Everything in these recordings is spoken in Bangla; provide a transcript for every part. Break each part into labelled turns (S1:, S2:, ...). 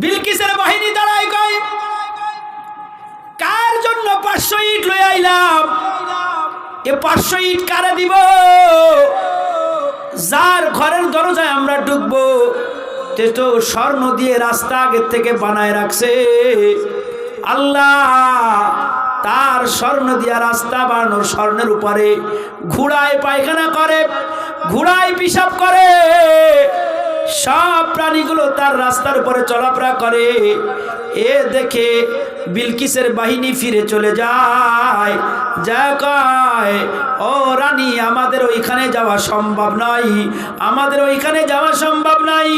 S1: বিলকিসের বাহিনী দাঁড়ায় কয়, কার জন্য পাঁচশো ইট লয়ে আইলাম? এ পাঁচশো ইট কারে দিব? যার ঘরের দরজায় আমরা ঢুকবো, তো স্বর্ণ দিয়ে রাস্তা আগের থেকে বানায় রাখছে। আল্লাহ, তার স্বর্ণ দিয়া রাস্তা বানানো স্বর্ণের উপরে ঘোড়ায় পায়খানা করে, ঘোড়ায় পিসাব করে। সব প্রাণীগুলো তার রাস্তার উপরে চলাফেরা করে। এ দেখে বিলকিসের বাহিনী ফিরে চলে যায়। যা কয় ও রানী, আমাদের ওইখানে যাওয়া সম্ভব নয়। আমাদের ওইখানে যাওয়া সম্ভব নয়।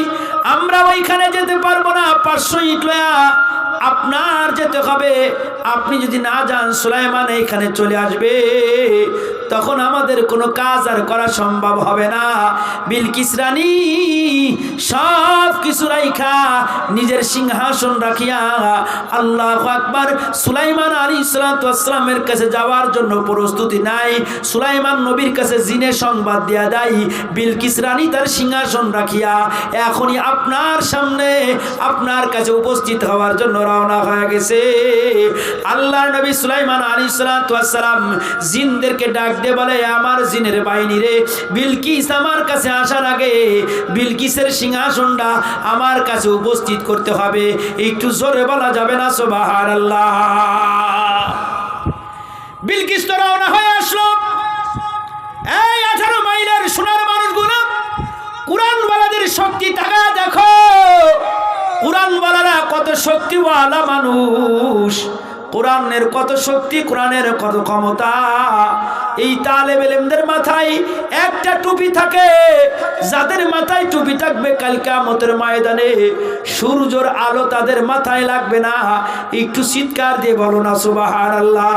S1: আমরা ওইখানে যেতে পারব না, পাঁচশো ইট লয়া। আপনার যেতে হবে। আপনি যদি না যান, সুলাইমান এইখানে চলে আসবে। তখন আমাদের কোনো কাজ আর করা সম্ভব হবে না। বিলকিস রানী সব কিছু রাইখা, নিজের সিংহাসন রাখিয়া আল্লাহ আকবার সুলাইমান আলী সালামের কাছে যাওয়ার জন্য প্রস্তুতি নাই সুলাইমান নবীর কাছে জিনে সংবাদ দেয়া দেয় বিলকিস রানী তার সিংহাসন রাখিয়া, এখনই আপনার সামনে, আপনার কাছে উপস্থিত হওয়ার জন্য রওনা হয়ে গেছে। আল্লাহ নবী সুলাইমান আলী সালাম জিনদেরকে ডাক দিয়ে বলে, আমার জিনের বাহিনী রে, বিলকিস আমার কাছে আসার আগে বিলকিসের সিংহাসনটা আমার কাছে উপস্থিত করতে হবে। একটু জোরে বলা যাবে না? সোবাহার আল্লাহ বিলকিস তো রওনা হয়ে আসলো। এই আঠারো মাইলের সোনার মানুষগুলো কোরআনওয়ালাদের শক্তি থাকা দেখো। কোরআনওয়ালারা কত শক্তিওয়ালা মানুষ। কোরআনের কত শক্তি, কোরআনের কত ক্ষমতা। এই তালেব এলেমদের মাথায় একটা টুপি থাকে। যাদের মাথায় টুপি থাকবে কালকে আমতের ময়দানে, সূর্যর আলো তাদের মাথায় লাগবে না। একটু চিৎকার দিয়ে বলো না সুবাহার আল্লাহ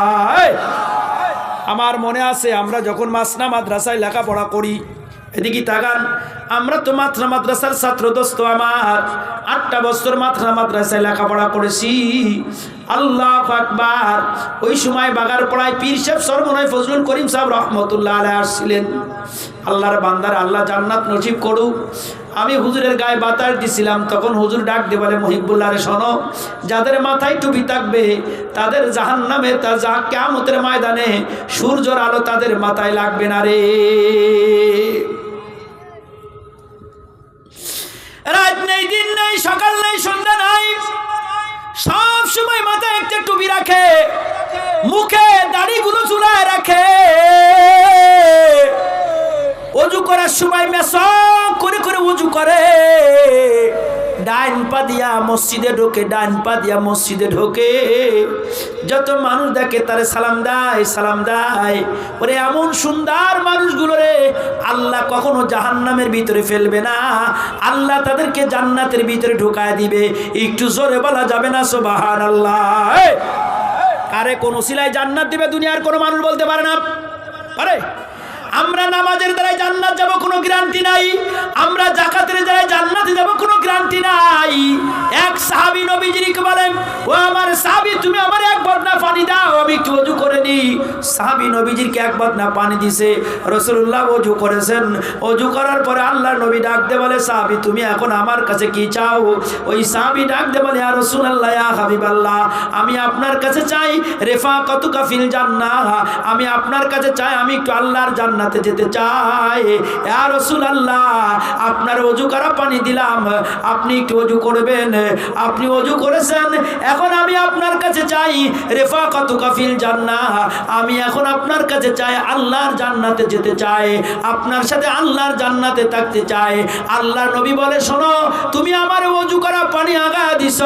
S1: আমার মনে আছে, আমরা যখন মাসনা মাদ্রাসায় লেখাপড়া করি এদিকে তাকান, আমরা তো মাত্রা মাদ্রাসার ছাত্র দোস্ত আমার। আটটা বছর মাত্রা মাদ্রাসায় লেখাপড়া করেছি। আল্লাহ আকবার। ওই সময় বাগার পড়ায় পীর সাহেব সর্বনয় ফজলুল করিম সাহেব রহমতুল্লাহ আলাই আসছিলেন। আল্লাহর বান্দার আল্লাহ জান্নাত নসিব করুক। আমি হুজুরের গায়ে বাতাস দিছিলাম, তখন হুজুর ডাক দিয়ে বলে, মহিবুল্লাহ রে, শোনো, যাদের মাথায় টুপি থাকবে, তাদের জাহান নামে তা যা কেমতের ময়দানে সূর্যর আলো তাদের মাথায় লাগবে না রে। সকাল নাই সন্ধ্যা নাই। সব সময় মাথায় একটা টুপি রাখে। মুখে দাড়িগুলো চুলায় রাখে। অজু করার সময় মেশ করে করে উজু করে। ডাইন পা দিয়া মসজিদে ঢোকে ডাইন পা দিয়া মসজিদে ঢোকে। যত মানুষ দেখে তারে সালাম দেয় সালাম দেয়। ওরে এমন সুন্দর মানুষগুলো রে, আল্লাহ কখনো জাহান্নামের ভিতরে ফেলবে না। আল্লাহ তাদেরকে জান্নাতের ভিতরে ঢুকায় দিবে। একটু জোরে বলা যাবে না সোবাহান আল্লাহ কারে কোন সিলাই জান্নাত দিবে দুনিয়ার কোনো মানুষ বলতে পারে না? পারে? আমরা নামাজের দ্বারাই জান্নাত যাব, কোনো গ্যারান্টি নাই। আমরা জাকাতের যাই জান্নাতে যাব, কোনো গ্যারান্টি নাই। এক সাহাবী নবীজিকে বলেন, ও আমার সাহাবী, তুমি আমার এক বর্ণা পানি দাও, আমি একটু সাহাবী নবীজিকে এক বদনা পানি দিছে রসুল্লাহ অজু করেছেন। অজু করার পরে আল্লাহ নবী ডাক দে বলে, সাহাবী, তুমি এখন আমার কাছে কি চাও? ওই সাহাবী ডাক দে বলে আর রসুল আল্লাহ হাবিব আল্লাহ আমি আপনার কাছে চাই রেফা কত কাফিল জান্না আমি আপনার কাছে চাই, আমি একটু আল্লাহর জান্নাতে যেতে চাই। ইয়া রসুল আল্লাহ আপনার অজু করা পানি দিলাম, আপনি একটু অজু করবেন। আপনি অজু করেছেন, এখন আমি আপনার কাছে চাই রেফা কত কাফিল জান্না আমি এখন আপনার কাছে চাই আল্লাহর জান্নাতে যেতে চাই আপনার সাথে আল্লাহর জান্নাতে থাকতে চাই আল্লাহ নবী বলে, শোনো, তুমি আমার অজু করা পানি আগা দিছ,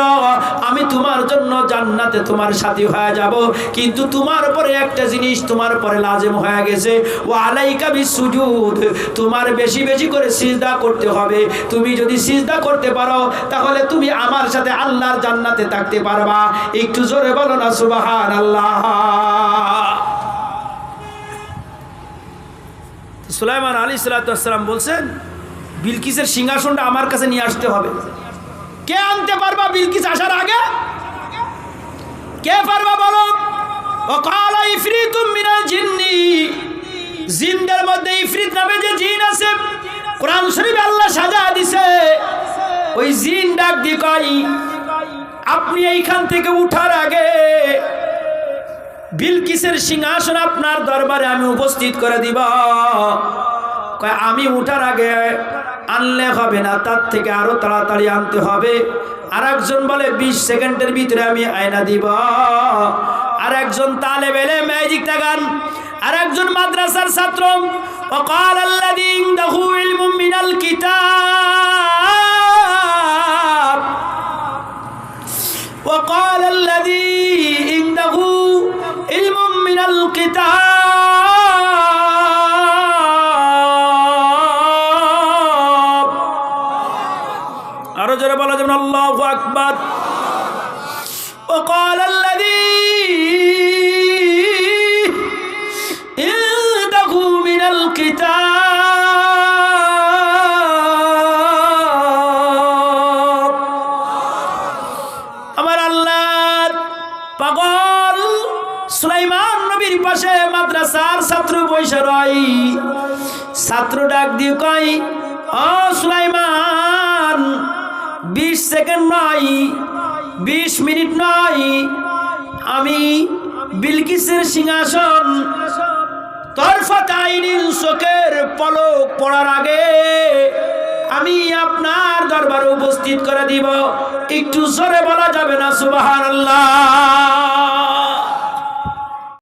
S1: আমি তোমার জন্য জান্নাতে তোমার সাথী হয়ে যাব। কিন্তু তোমার পরে একটা জিনিস তোমার পরে লাজেম হয়ে গেছে। ও আলাইকা বিসুজুদ, তোমার বেশি বেশি করে সিজদা করতে হবে। তুমি যদি সিজদা করতে পারো, তাহলে তুমি আমার সাথে আল্লাহর জান্নাতে থাকতে পারবা। একটু জোরে বলো না সুবাহান আল্লাহ সুলাইমান আলী সাল্লাম বলছেন, বিলকিসের সিংহাসনটা আমার কাছে নিয়ে আসতে হবে। কে আনতে পারবা বিলকিস আসার আগে? কে পারবা বলো? মধ্যে নামে যে জিন আছে, কোরআন শরীফ আল্লাহ সাজা ওই আপনি এইখান থেকে উঠার আগে বিলকিসের সিংহাসন আপনার দরবারে আমি উপস্থিত করে দিব। আমি উঠার আগে আনলে হবে না, তার থেকে আরও তাড়াতাড়ি আনতে হবে। আর একজন বলে ২০ সেকেন্ডের ভিতরে আমি আয়না দিব। আর একজন তালে বেলে ম্যাজিক গান। আর একজন মাদ্রাসার ছাত্র অকাল আল্লাহ দিন দেখু ইলমুমিনাল কিতাব। কিতাব আরও জোরে বলা যেমন আল্লাহ আকবার। পাশে মাদ্রাসার ছাত্র বৈশা রয়। ছাত্র ডাক দিয়ে কই ও সুলাইমান, বিশ সেকেন্ড নয়, বিশ মিনিট নয়, আমি বিলকিসের সিংহাসন তরফাতাইনিন চোখের পলক পড়ার আগে আমি আপনার দরবারে উপস্থিত করে দিব। একটু জোরে বলা যাবে না সুবাহান আল্লাহ